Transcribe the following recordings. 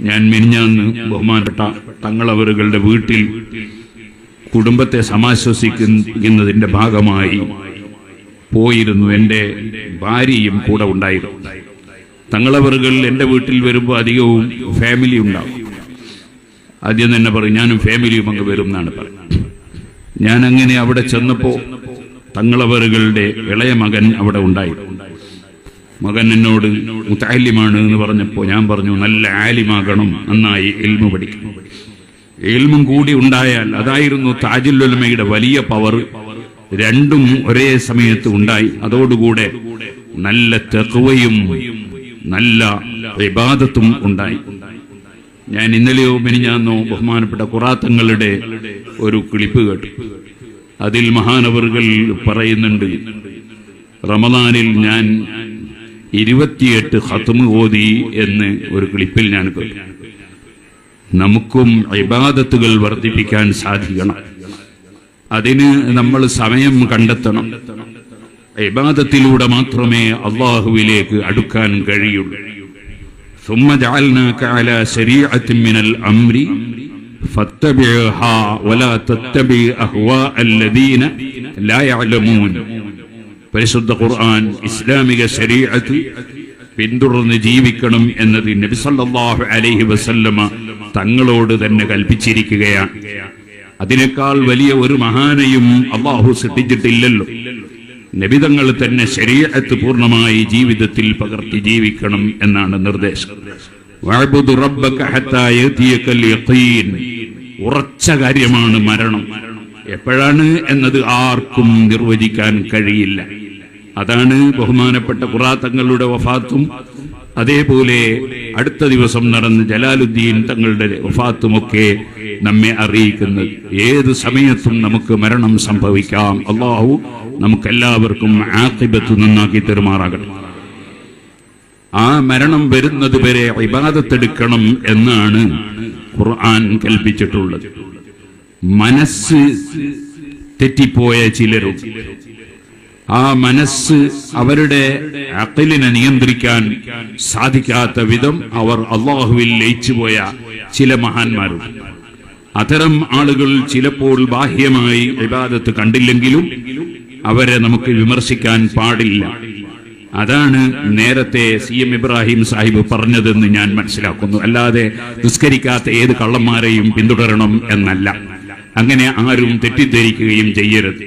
ഞാൻ മിനിഞ്ഞാന്ന് ബഹുമാനപ്പെട്ട തങ്ങളവറുകളുടെ വീട്ടിൽ കുടുംബത്തെ സമാശ്വസിക്കുന്നതിന്റെ ഭാഗമായി പോയിരുന്നു. എന്റെ ഭാര്യയും കൂടെ ഉണ്ടായിരുന്നു. തങ്ങളവറുകൾ എന്റെ വീട്ടിൽ വരുമ്പോൾ അധികവും ഫാമിലി ഉണ്ടാവും. ആദ്യം തന്നെ പറയും ഞാനും ഫാമിലിയും അങ്ങ് വരും എന്നാണ് പറയുന്നത് ഞാൻ അങ്ങനെ അവിടെ ചെന്നപ്പോൾ തങ്ങളവറുകളുടെ ഇളയ മകൻ അവിടെ ഉണ്ടായിരുന്നു. മകൻ എന്നോട് മുത്താലിമാണ് എന്ന് പറഞ്ഞപ്പോൾ ഞാൻ പറഞ്ഞു നല്ല ആലിമാകണം നന്നായി എൽമ പഠിക്കണം. എൽമും കൂടി ഉണ്ടായാൽ അതായിരുന്നു താജുല്ലുലമയുടെ വലിയ പവർ രണ്ടും ഒരേ സമയത്ത് ഉണ്ടായി. അതോടുകൂടെ നല്ല തെക്കുവയും നല്ല വിവാദത്തും ഉണ്ടായി. ഞാൻ ഇന്നലെയോ മിനിഞ്ഞാന്നോ ബഹുമാനപ്പെട്ട കുറാത്തങ്ങളുടെ ഒരു ക്ലിപ്പ് കേട്ടു. അതിൽ മഹാനവറുകൾ പറയുന്നുണ്ട് റമദാനിൽ ഞാൻ ഇരുപത്തിയെട്ട് ഹത്തുമ് ഓതി എന്ന് ഒരു ക്ലിപ്പിൽ ഞാൻ കേട്ടു നമുക്കും ഇബാദത്തുകൾ വർദ്ധിപ്പിക്കാൻ സാധിക്കണം അതിന് നമ്മൾ സമയം കണ്ടെത്തണം ഇബാദത്തിലൂടെ മാത്രമേ അള്ളാഹുവിലേക്ക് അടുക്കാൻ കഴിയുള്ളൂ ثم جعلناك على شريعة من الأمر فاتبعها ولا تتبع أهواء الذين لا يعلمون പരിശുദ്ധ ഖുർആൻ ഇസ്ലാമിക ശരീഅത്ത് പിന്തുടർന്ന് ജീവിക്കണം എന്നത് നബി സല്ലല്ലാഹു അലൈഹി വസല്ലമ തങ്ങളോട് തന്നെ കൽപ്പിച്ചിരിക്കുകയാണ്. അതിനേക്കാൾ വലിയ ഒരു മഹാനെയും അള്ളാഹു സൃഷ്ടിച്ചിട്ടില്ലല്ലോ. നബിതങ്ങൾ തന്നെ ശരീരത്ത് പൂർണമായി ജീവിതത്തിൽ പകർത്തി ജീവിക്കണം എന്നാണ് നിർദ്ദേശം. ഉറച്ച കാര്യമാണ് മരണം. എപ്പോഴാണ് എന്നത് ആർക്കും നിർവചിക്കാൻ കഴിയില്ല. അതാണ് ബഹുമാനപ്പെട്ട ഖുറാത്തങ്ങളുടെ വഫാത്തും. അതേപോലെ അടുത്ത ദിവസം നടന്ന ജലാലുദ്ദീൻ തങ്ങളുടെ വഫാത്തുമൊക്കെ നമ്മെ അറിയിക്കുന്നത് ഏത് സമയത്തും നമുക്ക് മരണം സംഭവിക്കാം. അള്ളാഹു നമുക്കെല്ലാവർക്കും ആക്കിബത്ത് നന്നാക്കി തെരുമാറാകട്ടെ. ആ മരണം വരുന്നത് വരെ ഇബാദത്തെടുക്കണം എന്നാണ് ഖുർആൻ കൽപ്പിച്ചിട്ടുള്ളത്. മനസ്സ് തെറ്റിപ്പോയ ചിലരും ആ മനസ്സ് അവരുടെ അക്കലിനെ നിയന്ത്രിക്കാൻ സാധിക്കാത്ത വിധം അവർ അള്ളാഹുവിൽ ലയിച്ചുപോയ ചില മഹാന്മാരുണ്ട് അത്തരം ആളുകൾ ചിലപ്പോൾ ബാഹ്യമായി വിവാദത്ത് കണ്ടില്ലെങ്കിലും അവരെ നമുക്ക് വിമർശിക്കാൻ പാടില്ല. അതാണ് നേരത്തെ സി എം ഇബ്രാഹിം സാഹിബ് പറഞ്ഞതെന്ന് ഞാൻ മനസ്സിലാക്കുന്നു. അല്ലാതെ നിസ്കരിക്കാത്ത ഏത് കള്ളന്മാരെയും പിന്തുടരണം എന്നല്ല. അങ്ങനെ ആരും തെറ്റിദ്ധരിക്കുകയും ചെയ്യരുത്.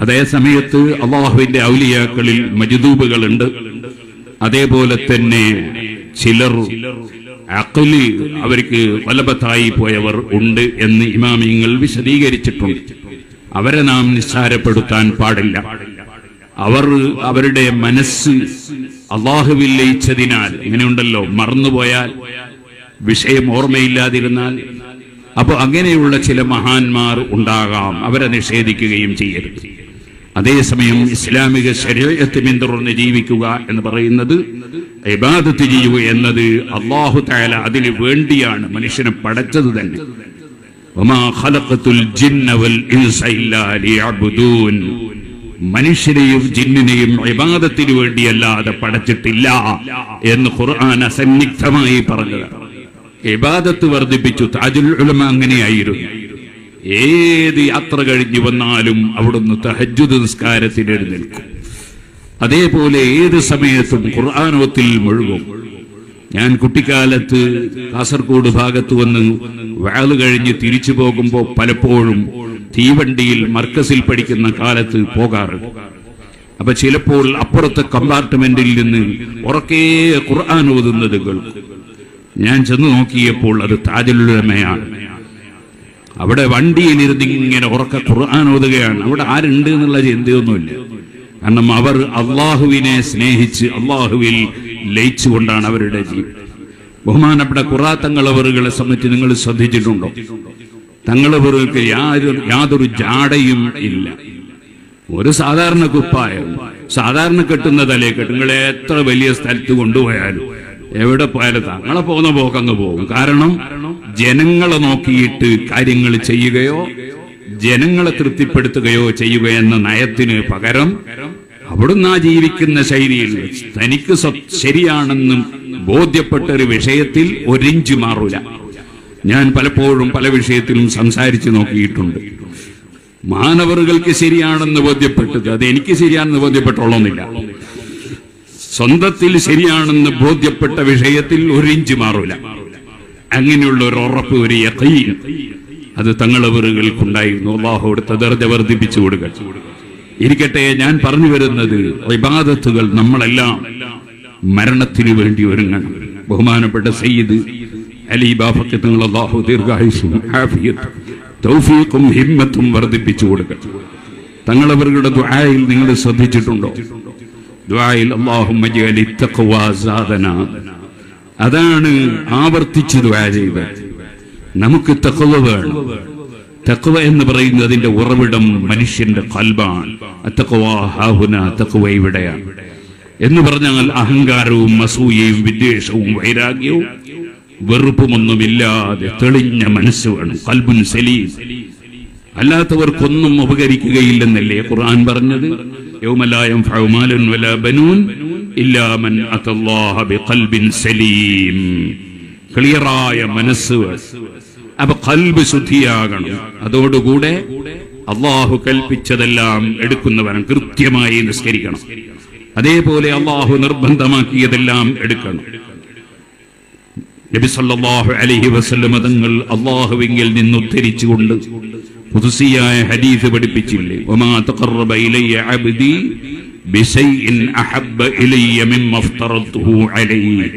അതേ സമയത്ത് അള്ളാഹുവിന്റെ ഔലിയാക്കളിൽ മജുദൂബുകളുണ്ട്. അതേപോലെ തന്നെ ചിലർ അക്കലി അവർക്ക് വലപത്തായി പോയവർ ഉണ്ട് എന്ന് ഇമാമിങ്ങൾ വിശദീകരിച്ചിട്ടുണ്ട്. അവരെ നാം നിസ്സാരപ്പെടുത്താൻ പാടില്ല. അവർ അവരുടെ മനസ്സ് അള്ളാഹുവിൽ ലയിച്ചതിനാൽ ഇങ്ങനെയുണ്ടല്ലോ മറന്നുപോയാൽ വിഷയം ഓർമ്മയില്ലാതിരുന്നാൽ അപ്പൊ അങ്ങനെയുള്ള ചില മഹാന്മാർ ഉണ്ടാകാം അവരെ നിഷേധിക്കുകയും ചെയ്യരുത്. അതേസമയം ഇസ്ലാമിക ശരീരത്തെ പിന്തുടർന്ന് ജീവിക്കുക എന്ന് പറയുന്നത് ഇബാദത്ത് ചെയ്യുക എന്നത് അള്ളാഹു താല അതിന് വേണ്ടിയാണ്. മനുഷ്യനെ പടച്ചത് തന്നെ. മനുഷ്യനെയും ജിന്നിനെയും ഇബാദത്തിന് വേണ്ടിയല്ലാതെ പടച്ചിട്ടില്ല എന്ന് ഖുർആൻ അസന്നിഗ്ധമായി പറഞ്ഞു ഇബാദത്ത് വർദ്ധിപ്പിച്ചു. താജുൽ അങ്ങനെയായിരുന്നു. ഏത് യാത്ര കഴിഞ്ഞു വന്നാലും അവിടുന്ന് തഹജുദ് നിസ്കാരത്തിന് എഴുന്നേൽക്കും. അതേപോലെ ഏത് സമയത്തും ഖുർആാനോത്തിൽ മുഴുകും. ഞാൻ കുട്ടിക്കാലത്ത് കാസർഗോഡ് ഭാഗത്ത് വന്ന് വാൾ കഴിഞ്ഞ് തിരിച്ചു പോകുമ്പോൾ പലപ്പോഴും തീവണ്ടിയിൽ മർക്കസിൽ പഠിക്കുന്ന കാലത്ത് പോകാറുണ്ട്. അപ്പൊ ചിലപ്പോൾ അപ്പുറത്തെ കമ്പാർട്ട്മെന്റിൽ നിന്ന് ഉറക്കേ ഖുർആൻ ഓതുന്നത് കേൾക്കും. ഞാൻ ചെന്ന് നോക്കിയപ്പോൾ അത് താജുലുലമയാണ് അവിടെ വണ്ടിയിലിരുന്ന് ഇങ്ങനെ ഉറക്ക ഖുർആൻ ഓതുകയാണ്. അവിടെ ആരുണ്ട് എന്നുള്ള ചിന്തയൊന്നുമില്ല. കാരണം അവർ അള്ളാഹുവിനെ സ്നേഹിച്ച് അള്ളാഹുവിൽ ലയിച്ചുകൊണ്ടാണ് അവരുടെ ജീവിതം. ബഹുമാനപ്പെട്ട ഖുറാത്തങ്ങളവറുകളെ സംബന്ധിച്ച് നിങ്ങൾ ശ്രദ്ധിച്ചിട്ടുണ്ടോ? തങ്ങളവറുകൾക്ക് യാതൊരു യാതൊരു ജാടയും ഇല്ല. ഒരു സാധാരണ കുപ്പായം സാധാരണ കെട്ടുന്ന തലയെ കെട്ടുങ്ങളെ എത്ര വലിയ സ്ഥലത്ത് കൊണ്ടുപോയാലും എവിടെ പോയാലും തങ്ങളെ പോകുന്ന പോക്കങ്ങ് പോകും. കാരണം ജനങ്ങളെ നോക്കിയിട്ട് കാര്യങ്ങൾ ചെയ്യുകയോ ജനങ്ങളെ തൃപ്തിപ്പെടുത്തുകയോ ചെയ്യുക എന്ന നയത്തിന് പകരം അവിടുന്ന് ആ ജീവിക്കുന്ന ശൈലിയിൽ തനിക്ക് ശരിയാണെന്നും ബോധ്യപ്പെട്ട ഒരു വിഷയത്തിൽ ഒരിഞ്ച് മാറൂല. ഞാൻ പലപ്പോഴും പല വിഷയത്തിലും സംസാരിച്ചു നോക്കിയിട്ടുണ്ട്. മാനവറുകൾക്ക് ശരിയാണെന്ന് ബോധ്യപ്പെട്ടത് അത് എനിക്ക് ശരിയാണെന്ന് ബോധ്യപ്പെട്ടോളന്നില്ല സ്വന്തത്തിൽ ശരിയാണെന്ന് ബോധ്യപ്പെട്ട വിഷയത്തിൽ ഒരു ഇഞ്ച് മാറൂല. അങ്ങനെയുള്ള ഒരു ഉറപ്പ് ഒരു യഖീൻ അത് തങ്ങളവറുകൾക്കുണ്ടായിരുന്നു. അള്ളാഹോടുത്ത ദർജ വർദ്ധിപ്പിച്ചു കൊടുക്കുക. ഇരിക്കട്ടെ ഞാൻ പറഞ്ഞു വരുന്നത് ഇബാദത്തുകൾ നമ്മളെല്ലാം മരണത്തിനു വേണ്ടി ഒരുങ്ങണം. ബഹുമാനപ്പെട്ട സയ്യിദ് അലി ബാഫക്ക് തങ്ങൾ അള്ളാഹു ദീർഘായുസും തൗഫീഖും ഹിമ്മത്തും വർദ്ധിപ്പിച്ചു കൊടുക്കുക. തങ്ങളവരുടെ ദുആയിൽ നിങ്ങൾ ശ്രദ്ധിച്ചിട്ടുണ്ടോ? അതാണ് ആവർത്തിച്ച് ചെയ്തത് നമുക്ക് തക്കവ വേണം. തക്കവ എന്ന് പറയുന്നതിന്റെ ഉറവിടം മനുഷ്യന്റെ കൽബാണ്. ഇവിടെയാണ് എന്ന് പറഞ്ഞാൽ അഹങ്കാരവും അസൂയയും വിദ്വേഷവും വൈരാഗ്യവും വെറുപ്പുമൊന്നുമില്ലാതെ തെളിഞ്ഞ മനസ്സ് വേണം. കൽബുൻ സലീം. അല്ലാത്തവർക്കൊന്നും ഉപകരിക്കുകയില്ലെന്നല്ലേ ഖുർആൻ പറഞ്ഞത്? ബനൂൻ സലീം ക്ലിയറായ മനസ്സ്. അപ്പൊ കൽബ് ശുദ്ധിയാകണം. അതോടുകൂടെ അള്ളാഹു കൽപ്പിച്ചതെല്ലാം എടുക്കുന്നവൻ കൃത്യമായി നിസ്കരിക്കണം. അതേപോലെ അള്ളാഹു നിർബന്ധമാക്കിയതെല്ലാം എടുക്കണം. നബി സല്ലല്ലാഹു അലൈഹി വസല്ലം തങ്ങൾ അള്ളാഹുവിങ്കിൽ നിന്ന് ഖുദ്സിയായ ഹദീസ് പഠിപ്പിച്ചില്ലേ? വമാ തഖറബ ഇലയ്യ അബ്ദി ബിശൈഇൻ അഹബ്ബ ഇലയ്യ മിമ്മ അഫ്തറതുഹു അലൈഹി.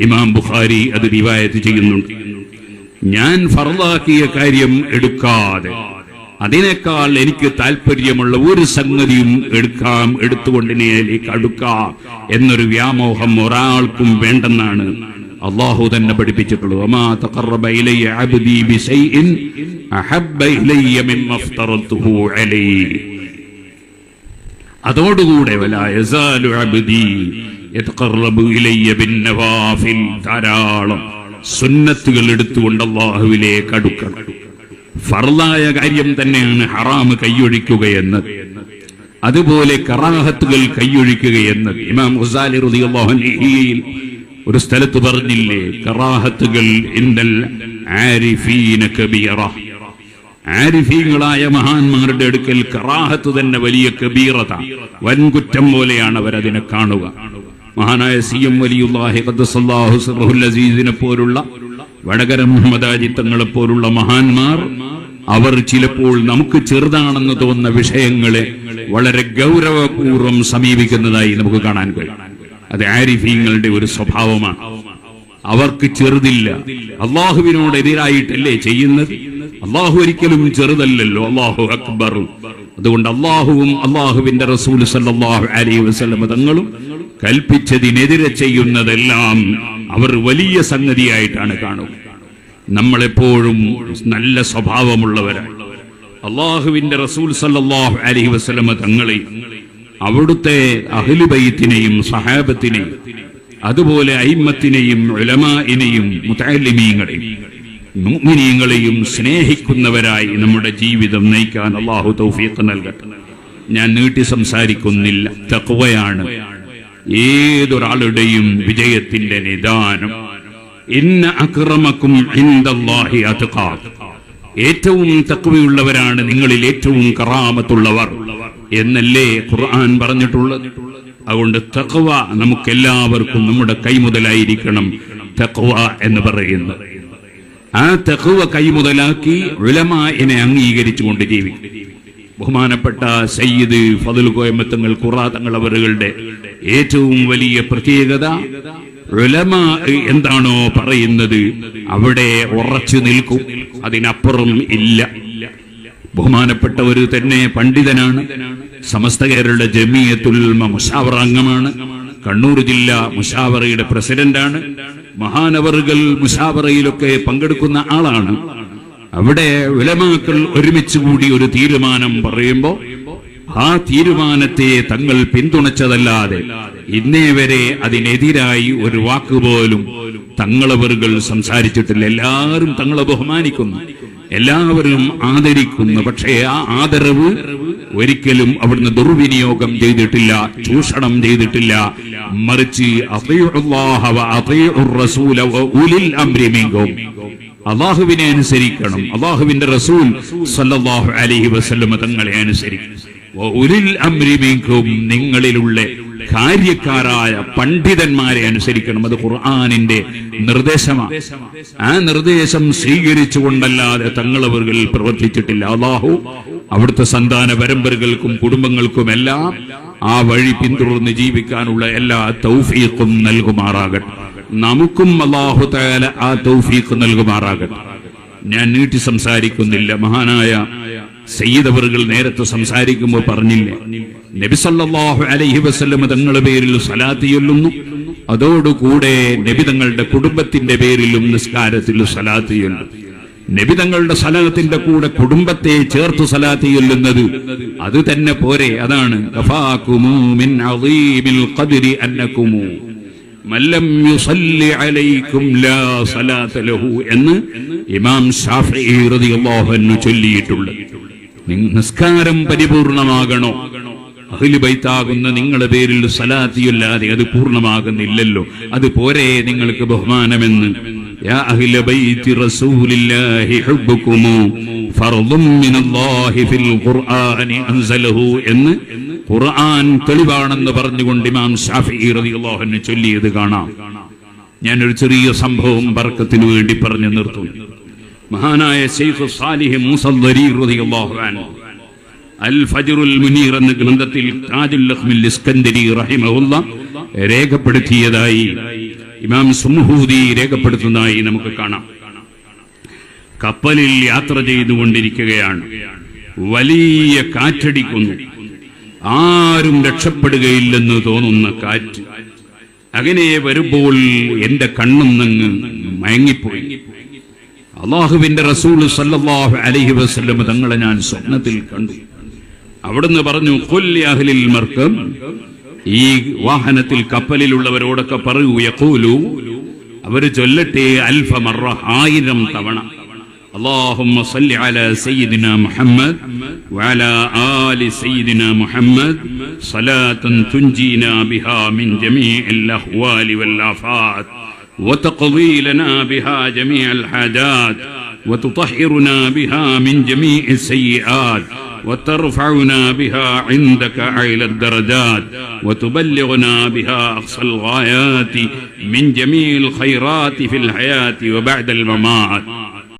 ഇമാം ബുഖാരി അത് റിവായത്ത് ചെയ്യുന്നുണ്ട്. ഞാൻ ഫർദാക്കിയ കാര്യം എടുക്കാതെ അതിനേക്കാൾ എനിക്ക് താല്പര്യമുള്ള ഒരു സംഗതിയും എടുക്കാം എടുത്തുകൊണ്ടിനേലേക്ക് അടുക്കാം എന്നൊരു വ്യാമോഹം ഒരാൾക്കും വേണ്ടെന്നാണ് അള്ളാഹു തന്നെ പഠിപ്പിച്ചിട്ടുള്ളൂ അതോടുകൂടെ ധാരാളം സുന്നത്തുകൾ എടുത്തുകൊണ്ട് അള്ളാഹുവിലേക്ക് അടുക്കണം. ഫർലായ കാര്യം തന്നെയാണ് ഹറാമ് കൈയൊഴിക്കുക എന്നത് അതുപോലെ കറാഹത്തുകൾ കൈയൊഴിക്കുക എന്നത് ഇമാം ഹുസാലി അൻഹുയിൽ ഒരു സ്ഥലത്ത് പറഞ്ഞില്ലേ കറാഹത്തുകൾ ഇന്നൽ ആരിഫീന കബീറ. ആരിഫീങ്ങളായ മഹാന്മാരുടെ അടുക്കൽ കറാഹത്ത് തന്നെ വലിയ കബീറത. വൻകുറ്റം പോലെയാണ് അവരതിനെ കാണുക. മഹാനായ സി എം വലിയുല്ലാഹി ഖദ്ദസല്ലാഹു അസീസിനെ പോലുള്ള വടകര മുഹമ്മദ് അജിത്തങ്ങളെ പോലുള്ള മഹാന്മാർ അവർ ചിലപ്പോൾ നമുക്ക് ചെറുതാണെന്ന് തോന്നുന്ന വിഷയങ്ങളെ വളരെ ഗൗരവപൂർവം സമീപിക്കുന്നതായി നമുക്ക് കാണാൻ കഴിയും. അത് ആരിഫീങ്ങളുടെ ഒരു സ്വഭാവമാണ്. അവർക്ക് ചെറുതില്ല. അള്ളാഹുവിനോട് എതിരായിട്ടല്ലേ ചെയ്യുന്നത്? അള്ളാഹു ഒരിക്കലും ചെറുതല്ലല്ലോ. അള്ളാഹു അക്ബർ. അതുകൊണ്ട് അള്ളാഹുവും അള്ളാഹുവിന്റെ റസൂൽ സല്ലാഹു അലൈഹി വസല്ലം തങ്ങളും കൽപ്പിച്ചതിനെതിരെ ചെയ്യുന്നതെല്ലാം അവർ വലിയ സംഗതിയായിട്ടാണ് കാണുക. നമ്മളെപ്പോഴും നല്ല സ്വഭാവമുള്ളവരാണ്. അള്ളാഹുവിന്റെ റസൂൽ സല്ലല്ലാഹു അലൈഹി വസല്ലം തങ്ങളെയും അവിടുത്തെ അഹ്ലുബൈത്തിനെയും സഹാബത്തിനെയും അതുപോലെ അയിമ്മത്തിനെയും ഉലമാഇനെയും മുത്താലിമീങ്ങളെയും മുഅ്മിനീങ്ങളെയും സ്നേഹിക്കുന്നവരായി നമ്മുടെ ജീവിതം നയിക്കാൻ അള്ളാഹു തൗഫീഖ് നൽകട്ടെ. ഞാൻ നീട്ടി സംസാരിക്കുന്നില്ല. തഖ്വയാണ് ഏതൊരാളുടെയും വിജയത്തിന്റെ നിദാനം. ഇന്ന അക്രമക്കും ഇൻദല്ലാഹി അത്ഖാക്കും ഏറ്റവും തക്വയുള്ളവരാണ് നിങ്ങളിൽ ഏറ്റവും കറാമത്തുള്ളവർ. എന്നല്ലേ ഖുർആൻ പറഞ്ഞിട്ടുള്ളത്? അതുകൊണ്ട് തക്വ നമുക്കെല്ലാവർക്കും നമ്മുടെ കൈമുതലായിരിക്കണം തക്വ എന്ന് പറയുന്നത്. ആ തക്വ കൈമുതലാക്കി ഉലമാനെ അംഗീകരിച്ചുകൊണ്ട് ജീവിക്കും. ബഹുമാനപ്പെട്ട സയ്യിദ് ഫതുൽ കോയമ്പത്തങ്ങൾ ഖുറാതങ്ങൾ അവരുടെ ഏറ്റവും വലിയ പ്രത്യേകത ഉലമ എന്താണോ പറയുന്നത് അവിടെ ഉറച്ചു നിൽക്കും. അതിനപ്പുറം ഇല്ല. ബഹുമാനപ്പെട്ടവർ തന്നെ പണ്ഡിതനാണ്. സമസ്ത കേരള ജമിയത്തുൽ മുഷാവറ അംഗമാണ്. കണ്ണൂർ ജില്ല മുഷാവറയുടെ പ്രസിഡന്റാണ്. മഹാനവറുകൾ മുഷാവറയിലൊക്കെ പങ്കെടുക്കുന്ന ആളാണ്. അവിടെ വിലമാക്കൾ ഒരുമിച്ച് കൂടി ഒരു തീരുമാനം പറയുമ്പോ ആ തീരുമാനത്തെ തങ്ങൾ പിന്തുണച്ചതല്ലാതെ ഇന്നേ വരെ അതിനെതിരായി ഒരു വാക്കുപോലും തങ്ങളവറുകൾ സംസാരിച്ചിട്ടില്ല. എല്ലാവരും തങ്ങളെ ബഹുമാനിക്കുന്നു. എല്ലാവരും ആദരിക്കുന്നു. പക്ഷേ ആ ആദരവ് ഒരിക്കലും അവിടുന്ന് ദുർവിനിയോഗം ചെയ്തിട്ടില്ല ചൂഷണം ചെയ്തിട്ടില്ല. മറിച്ച്. അള്ളാഹുവിനെ അനുസരിക്കണം. അള്ളാഹുവിന്റെ റസൂൽ അലൈഹി വസല്ലമ തങ്ങളെ അനുസരിക്കണം നിങ്ങളിലുള്ള കാര്യക്കാരായ പണ്ഡിതന്മാരെ അനുസരിക്കണം. അത് ഖുർആാനിന്റെ നിർദ്ദേശമാണ് ആ നിർദ്ദേശം സ്വീകരിച്ചുകൊണ്ടല്ലാതെ തങ്ങളവകൾ പ്രവർത്തിച്ചിട്ടില്ല. അള്ളാഹു അവിടുത്തെ സന്താന പരമ്പരകൾക്കും കുടുംബങ്ങൾക്കും എല്ലാം ആ വഴി പിന്തുടർന്ന് ജീവിക്കാനുള്ള എല്ലാ തൗഫീഖും നൽകുമാറാകട്ടെ. നമുക്കും അള്ളാഹു തയാല ആ തൗഫീഖ് നൽകുമാറാകട്ടെ. ഞാൻ നീട്ടി സംസാരിക്കുന്നില്ല. മഹാനായ സയ്യിദവറുകൾ നേരത്തെ സംസാരിക്കുമ്പോൾ പറഞ്ഞില്ലേ? നബിസല്ലാഹു അലൈഹി വസല്ലം തങ്ങളുടെ പേരിൽ സലാത്ത് ചൊല്ലുന്നു. അതോടുകൂടെ നബി തങ്ങളുടെ കുടുംബത്തിന്റെ പേരിലും നിസ്കാരത്തിൽ സലാത്ത് ചൊല്ലും. നബി തങ്ങളുടെ സലാത്തിന്റെ കൂടെ കുടുംബത്തെ ചേർത്ത് സലാത്ത് ചൊല്ലുന്നത് അത് തന്നെ പോരെ അതാണ്. എന്ന് ഇമാം ചൊല്ലിയിട്ടുള്ളത് നിസ്കാരം പരിപൂർണമാകണോ? അഹ്ലു ബൈത്താകുന്ന നിങ്ങളുടെ പേരിൽ സലാത്തിയല്ലാതെ അത് പൂർണമാകുന്നില്ലല്ലോ അത് പോരെ നിങ്ങൾക്ക് ബഹുമാനമെന്ന്. എന്ന് ഖുർആൻ തെളിവാണെന്ന് പറഞ്ഞുകൊണ്ട് ഇമാം ഷാഫിഈ റളിയല്ലാഹു അൻഹു ചൊല്ലിയത് കാണാം. ഞാനൊരു ചെറിയ സംഭവം ബർക്കത്തിന് വേണ്ടി പറഞ്ഞു നിർത്തുന്നു. മഹാനായ ഷെയ്ഖ് സാലിഹ് മുസദ്ദരി റളിയല്ലാഹു അൻഹു. അൽ ഫജ്റുൽ മുനീർ എന്ന ഗ്രന്ഥത്തിൽ താജുൽ ലഖ്മിൽ ഇസ്കന്ദരി റഹിമഹുല്ല രേഖപ്പെടുത്തിയതായി ഇമാം സുംഹൂദി രേഖപ്പെടുത്തുന്നതായി നമുക്ക് കാണാം. കപ്പലിൽ യാത്ര ചെയ്തുകൊണ്ടിരിക്കുകയാണ്. വലിയ കാറ്റടിക്കുന്നു. ആരും രക്ഷപ്പെടുകയില്ലെന്ന് തോന്നുന്ന കാറ്റ്. അങ്ങനെ വരുമ്പോൾ എന്റെ കണ്ണും നങ്ങ് മയങ്ങിപ്പോയി. അള്ളാഹുവിന്റെ റസൂൽ സല്ലല്ലാഹു അലൈഹി വസല്ലം തങ്ങളെ ഞാൻ സ്വപ്നത്തിൽ കണ്ടു അവിടുന്ന് പറഞ്ഞു കൊല്ലി അഹ്ലിൽ മർക്കം ഈ വാഹനത്തിൽ കപ്പലിലുള്ളവരോടൊക്കെ പറയൂ യഖൂലു അവര് ചൊല്ലട്ടെ അൽഫ മറ ആയിരം തവണ اللهم صل على سيدنا محمد وعلى آل سيدنا محمد صلاة تنجينا بها من جميع الأهوال والآفات وتقضي لنا بها جميع الحاجات وتطهرنا بها من جميع السيئات وترفعنا بها عندك أعلى الدرجات وتبلغنا بها أقصى الغايات من جميع الخيرات في الحياة وبعد الممات.